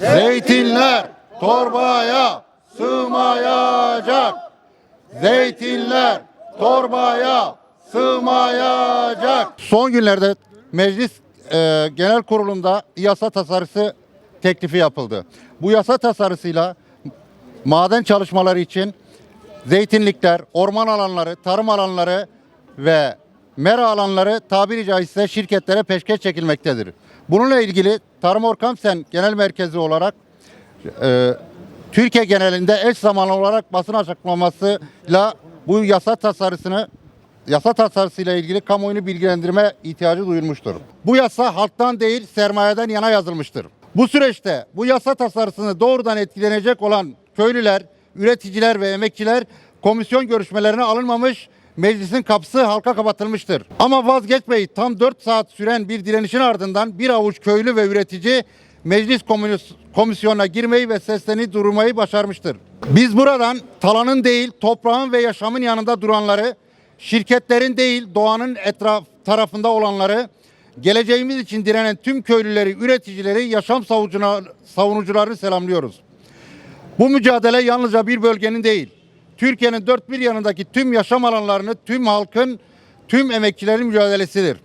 Zeytinler torbaya sığmayacak. Zeytinler torbaya sığmayacak. Son günlerde meclis e, genel kurulunda yasa tasarısı teklifi yapıldı. Bu yasa tasarısıyla maden çalışmaları için zeytinlikler, orman alanları, tarım alanları ve mera alanları tabiri caizse şirketlere peşkeş çekilmektedir. Bununla ilgili Tarım Orkamsen Genel Merkezi olarak e, Türkiye genelinde eş zamanlı olarak basın açıklamasıyla bu yasa tasarısını yasa tasarısıyla ilgili kamuoyunu bilgilendirme ihtiyacı duyulmuştur. Bu yasa halktan değil sermayeden yana yazılmıştır. Bu süreçte bu yasa tasarısını doğrudan etkilenecek olan köylüler, üreticiler ve emekçiler komisyon görüşmelerine alınmamış, meclisin kapısı halka kapatılmıştır. Ama vazgeçmeyi tam 4 saat süren bir direnişin ardından bir avuç köylü ve üretici meclis komisyonuna girmeyi ve seslerini durmayı başarmıştır. Biz buradan talanın değil toprağın ve yaşamın yanında duranları, şirketlerin değil doğanın etraf tarafında olanları, geleceğimiz için direnen tüm köylüleri, üreticileri, yaşam savucuna- savunucularını selamlıyoruz. Bu mücadele yalnızca bir bölgenin değil, Türkiye'nin dört bir yanındaki tüm yaşam alanlarını, tüm halkın, tüm emekçilerin mücadelesidir.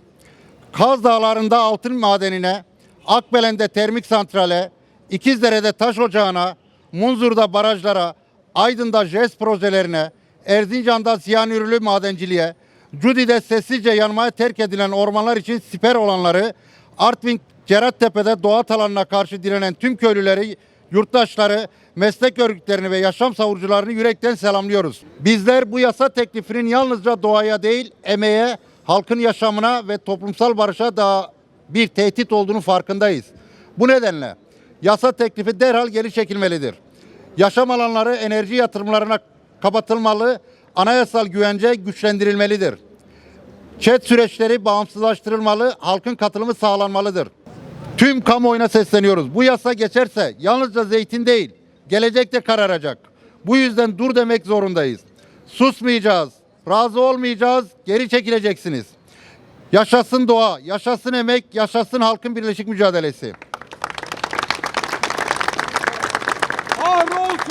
Kaz Dağları'nda altın madenine, Akbelen'de termik santrale, İkizdere'de taş ocağına, Munzur'da barajlara, Aydın'da JES projelerine, Erzincan'da siyanürlü madenciliğe, Cudi'de sessizce yanmaya terk edilen ormanlar için siper olanları, Artvin Cerattepe'de doğa alanına karşı direnen tüm köylüleri, yurttaşları, meslek örgütlerini ve yaşam savunucularını yürekten selamlıyoruz. Bizler bu yasa teklifinin yalnızca doğaya değil, emeğe, halkın yaşamına ve toplumsal barışa da bir tehdit olduğunu farkındayız. Bu nedenle yasa teklifi derhal geri çekilmelidir. Yaşam alanları enerji yatırımlarına kapatılmalı, anayasal güvence güçlendirilmelidir. Çet süreçleri bağımsızlaştırılmalı, halkın katılımı sağlanmalıdır. Tüm kamuoyuna sesleniyoruz. Bu yasa geçerse yalnızca zeytin değil, gelecekte kararacak. Bu yüzden dur demek zorundayız. Susmayacağız, razı olmayacağız, geri çekileceksiniz. Yaşasın doğa, yaşasın emek, yaşasın halkın birleşik mücadelesi.